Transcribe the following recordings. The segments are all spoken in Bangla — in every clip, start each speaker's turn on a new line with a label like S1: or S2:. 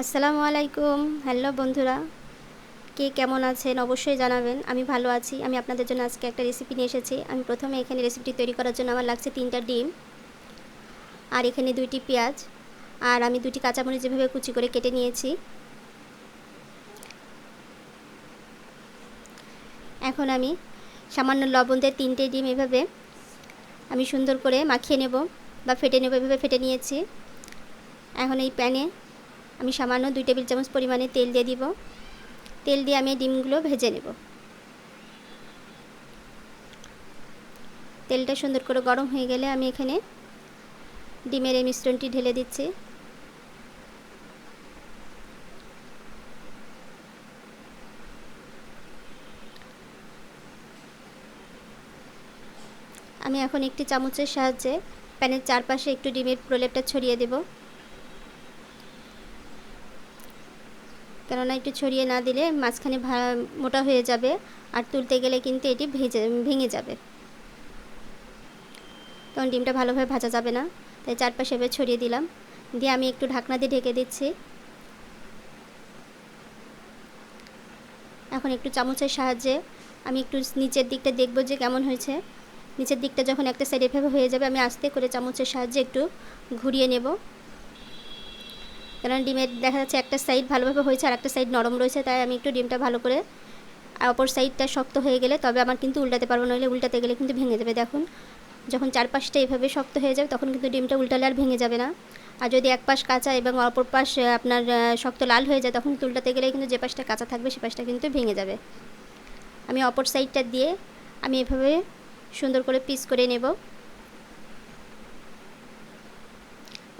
S1: আসসালামু আলাইকুম। হ্যালো বন্ধুরা। কে কেমন আছেন অবশ্যই জানাবেন। আমি ভালো আছি। আমি আপনাদের জন্য আজকে একটা রেসিপি নিয়ে এসেছি। আমি প্রথমে এখানে রেসিপিটি তৈরি করার জন্য আমার লাগছে তিনটা ডিম আর এখানে দুইটি পেঁয়াজ। আর আমি দুটি কাঁচামরিচ যেভাবে কুচি করে কেটে নিয়েছি। এখন আমি সামান্য লবণ দিয়ে তিনটে ডিম এভাবে আমি সুন্দর করে মাখিয়ে নেব বা ফেটে নেব। এভাবে ফেটে নিয়েছি। এখন এই প্যানে আমি সামান্য দুই টেবিল চামচ পরিমাণে তেল দিয়ে দিব। তেল দিয়ে আমি ডিমগুলো ভেজে নেব। তেলটা সুন্দর করে গরম হয়ে গেলে আমি এখানে ডিমের এই মিশ্রণটি ঢেলে দিচ্ছি। আমি এখন একটি চামচের সাহায্যে প্যানের চারপাশে একটু ডিমের প্রলেপটা ছড়িয়ে দেবো। কেননা একটু ছড়িয়ে না দিলে মাঝখানে মোটা হয়ে যাবে আর তুলতে গেলে কিন্তু এটি ভেজে, ভেঙে যাবে। তখন ডিমটা ভালোভাবে ভাজা যাবে না, তাই চারপাশে এবার ছড়িয়ে দিলাম। দিয়ে আমি একটু ঢাকনা দিয়ে ঢেকে দিচ্ছি। এখন একটু চামচের সাহায্যে আমি একটু নিচের দিকটা দেখব যে কেমন হয়েছে। নিচের দিকটা যখন একটা সাইড এভাবে হয়ে যাবে, আমি আস্তে করে চামচের সাহায্যে একটু ঘুরিয়ে নেব। কারণ ডিমের দেখা যাচ্ছে একটা সাইড ভালোভাবে হয়েছে আর একটা সাইড নরম রয়েছে, তাই আমি একটু ডিমটা ভালো করে আর অপর সাইডটা শক্ত হয়ে গেলে তবে আমার কিন্তু উল্টাতে পারব, নইলে উল্টাতে গেলে কিন্তু ভেঙে যাবে। দেখুন, যখন চারপাশটা এভাবে শক্ত হয়ে যাবে তখন কিন্তু ডিমটা উল্টালে আর ভেঙে যাবে না। আর যদি এক পাশ কাঁচা এবং অপর পাশ আপনার শক্ত লাল হয়ে যায় তখন উল্টাতে গেলে কিন্তু যে পাশটা কাঁচা থাকবে সে পাশটা কিন্তু ভেঙে যাবে। আমি অপর সাইডটা দিয়ে আমি এভাবে সুন্দর করে পিস করে নেব।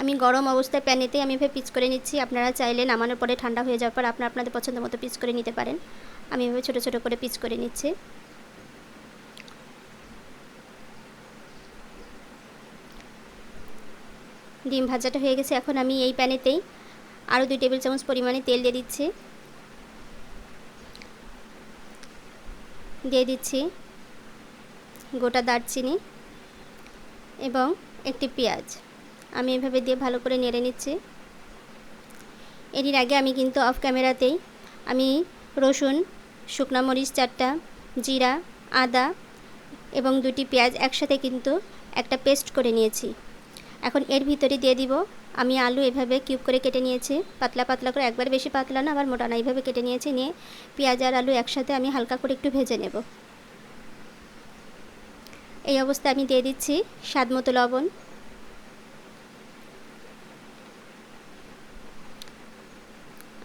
S1: আমি গরম অবস্থায় প্যানেতে আমি এভাবে পিচ করে নিচ্ছি। আপনারা চাইলে নামানোর পরে ঠান্ডা হয়ে যাওয়ার পর আপনারা আপনাদের পছন্দ মতো পিচ করে নিতে পারেন। আমি এভাবে ছোটো ছোটো করে পিচ করে নিচ্ছি। ডিম ভাজাটা হয়ে গেছে। এখন আমি এই প্যানেতেই আরও দুই টেবিল চামচ পরিমাণে তেল দিয়ে দিচ্ছি। দিয়ে দিচ্ছি গোটা দারচিনি এবং একটি পেঁয়াজ। আমি এভাবে দিয়ে ভালো করে নেড়ে নিচ্ছি। এটির আগে আমি কিন্তু অফ ক্যামেরাতেই আমি রসুন, শুকনা মরিচ চারটা, জিরা, আদা এবং দুটি পেঁয়াজ একসাথে কিন্তু একটা পেস্ট করে নিয়েছি। এখন এর ভিতরে দিয়ে দিব। আমি আলু এভাবে কিউব করে কেটে নিয়েছি। পাতলা পাতলা করে, একবার বেশি পাতলা না, আবার মোটা না এইভাবে কেটে নিয়েছি। নিয়ে পেঁয়াজ আর আলু একসাথে আমি হালকা করে একটু ভেজে নেব। এই অবস্থায় আমি দিয়ে দিচ্ছি স্বাদ মতো লবণ।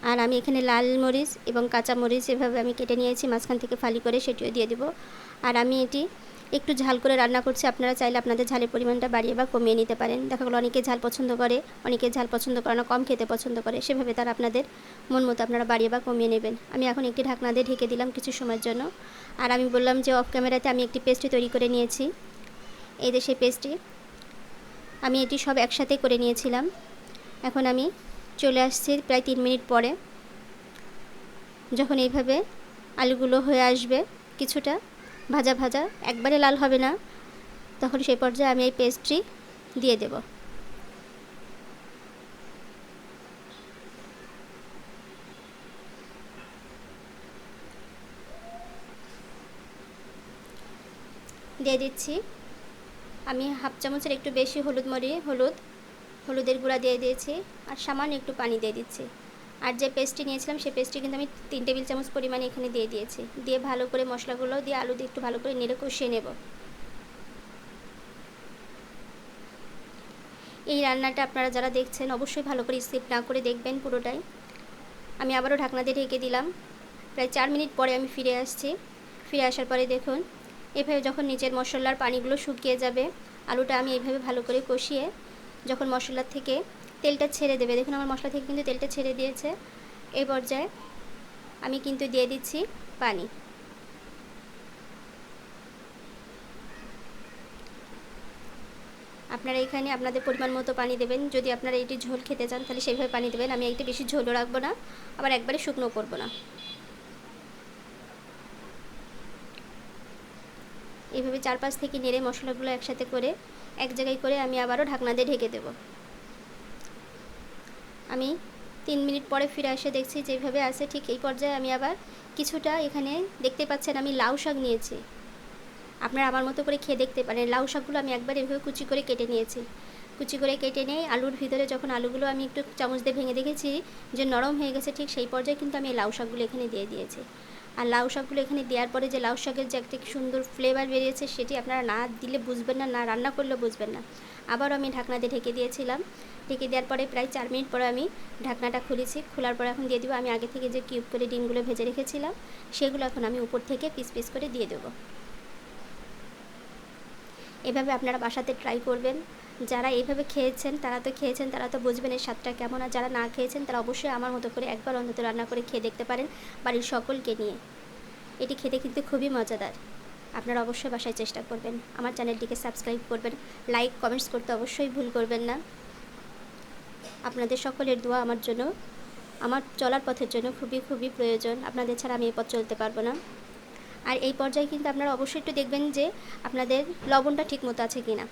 S1: আর আমি এখানে লাল মরিচ এবং কাঁচা মরিচ এভাবে আমি কেটে নিয়েছি, মাঝখান থেকে ফালি করে সেটিও দিয়ে দেবো। আর আমি এটি একটু ঝাল করে রান্না করছি, আপনারা চাইলে আপনাদের ঝালের পরিমাণটা বাড়িয়ে বা কমিয়ে নিতে পারেন। দেখা গেলো অনেকে ঝাল পছন্দ করে, অনেকে ঝাল পছন্দ করে না, কম খেতে পছন্দ করে, সেভাবে তারা আপনাদের মন মতো আপনারা বাড়িয়ে বা কমিয়ে নেবেন। আমি এখন একটি ঢাকনা দিয়ে ঢেকে দিলাম কিছু সময়ের জন্য। আর আমি বললাম যে অফ ক্যামেরাতে আমি একটি পেস্ট্রি তৈরি করে নিয়েছি। এই দেশে পেস্ট্রি আমি এটি সব একসাথে করে নিয়েছিলাম। এখন আমি চলে আসছি প্রায় তিন মিনিট পরে। যখন এইভাবে আলুগুলো হয়ে আসবে কিছুটা, ভাজা ভাজা, একবারে লাল হবে না, তখন সেই পর্যায়ে আমি এই পেস্ট্রি দিয়ে দেব। দিয়ে দিচ্ছি। আমি হাফ চামচের একটু বেশি হলুদ মরি, হলুদ হলুদের গুঁড়া দিয়ে দিয়েছি আর সামান্য একটু পানি দিয়ে দিচ্ছি। আর যে পেস্টটি নিয়েছিলাম সেই পেস্টটি কিন্তু আমি তিন টেবিল চামচ পরিমাণে এখানে দিয়ে দিয়েছি। দিয়ে ভালো করে মশলাগুলো দিয়ে আলু দিয়ে একটু ভালো করে নেড়ে কষিয়ে নেব। এই রান্নাটা আপনারা যারা দেখছেন, অবশ্যই ভালো করে স্কিপ না করে দেখবেন পুরোটাই। আমি আবারও ঢাকনা দিয়ে ঢেকে দিলাম। প্রায় চার মিনিট পরে আমি ফিরে আসছি। ফিরে আসার পরে দেখুন, এভাবে যখন নিচের মশলার পানিগুলো শুকিয়ে যাবে, আলুটা আমি এইভাবে ভালো করে কষিয়ে যখন মশলার থেকে তেলটা ছেড়ে দেবে, দেখুন আমার মশলা থেকে কিন্তু তেলটা ছেড়ে দিয়েছে। এই পর্যায়ে আমি কিন্তু দিয়ে দিচ্ছি পানি। আপনারা এখানে আপনাদের পরিমাণ মতো পানি দেবেন। যদি আপনারা এটি ঝোল খেতে চান, তাহলে সেইভাবে পানি দেবেন। আমি এইটা বেশি ঝোলও রাখব না, আবার একবারে শুকনো করব না। এইভাবে চারপাশ থেকে নেড়ে মশলাগুলো একসাথে করে, এক জায়গায় করে আমি আবারও ঢাকনা দিয়ে ঢেকে দেব। আমি তিন মিনিট পরে ফিরে এসে দেখছি যেভাবে আছে, ঠিক এই পর্যায়ে আমি আবার কিছুটা এখানে দেখতে পাচ্ছেন আমি লাউ শাক নিয়েছি। আপনারা আমার মতো করে খেয়ে দেখতে পারেন। লাউ শাকগুলো আমি একবার এভাবে কুচি করে কেটে নিয়েছি। কুচি করে কেটে নিয়ে আলুর ভিতরে যখন আলুগুলো আমি একটু চামচ দিয়ে ভেঙে দেখেছি যে নরম হয়ে গেছে, ঠিক সেই পর্যায়ে কিন্তু আমি এই লাউ শাকগুলো এখানে দিয়ে দিয়েছি। আর লাউ শাকগুলো এখানে দেওয়ার পরে যে লাউ শাকের যে একটা সুন্দর ফ্লেভার বেরিয়েছে, সেটি আপনারা না দিলে বুঝবেন না না রান্না করলে বুঝবেন না। আবারও আমি ঢাকনা দিয়ে ঢেকে দিয়েছিলাম। ঢেকে দেওয়ার পরে প্রায় চার মিনিট পরে আমি ঢাকনাটা খুলেছি। খোলার পরে এখন দিয়ে দেবো, আমি আগে থেকে যে কিউব করে ডিমগুলো ভেজে রেখেছিলাম, সেগুলো এখন আমি উপর থেকে পিস পিস করে দিয়ে দেবো। এভাবে আপনারা বাসাতে ট্রাই করবেন। যারা এইভাবে খেয়েছেন, তারা তো খেয়েছেন, তারা তো বুঝবেন এই স্বাদটা কেমন। আর যারা না খেয়েছেন, তারা অবশ্যই আমার মতো করে একবার অন্তত রান্না করে খেয়ে দেখতে পারেন বাড়ির সকলকে নিয়ে। এটি খেতে কিন্তু খুবই মজাদার। আপনারা অবশ্যই বাসায় চেষ্টা করবেন। আমার চ্যানেলটিকে সাবস্ক্রাইব করবেন। লাইক, কমেন্টস করতে অবশ্যই ভুল করবেন না। আপনাদের সকলের দোয়া আমার জন্য। আমার চলার পথের জন্য খুবই খুবই প্রয়োজন। আপনাদের ছাড়া আমি এই পথ চলতে পারব না। আর এই পর্যায়ে কিন্তু আপনারা অবশ্যই একটু দেখবেন যে আপনাদের লবণটা ঠিক মতো আছে কি না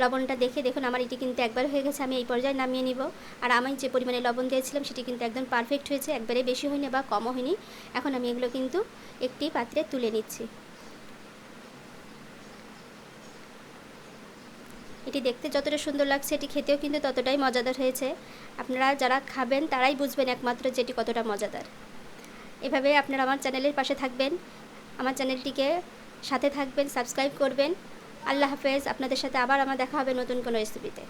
S1: লবণটা দেখে দেখুন, আমার এটি কিন্তু একবার হয়ে গেছে, আমি এই পর্যায়ে নামিয়ে নিব। আর আমি যে পরিমাণে লবণ দিয়েছিলাম, সেটি কিন্তু একদম পারফেক্ট হয়েছে, একবারে বেশি হয়নি বা কমও হয়নি। এখন আমি এগুলো কিন্তু একটি পাত্রে তুলে নিচ্ছি। এটি দেখতে যতটা সুন্দর লাগছে, এটি খেতেও কিন্তু ততটাই মজাদার হয়েছে। আপনারা যারা খাবেন, তারাই বুঝবেন একমাত্র যেটি কতটা মজাদার। এভাবে আপনারা আমার চ্যানেলের পাশে থাকবেন। আমার চ্যানেলটিকে সাথে থাকবেন, সাবস্ক্রাইব করবেন। আল্লাহ হাফেজ আপনাদের সাথে আবার আমার দেখা হবে নতুন কোনো রেসিপিতে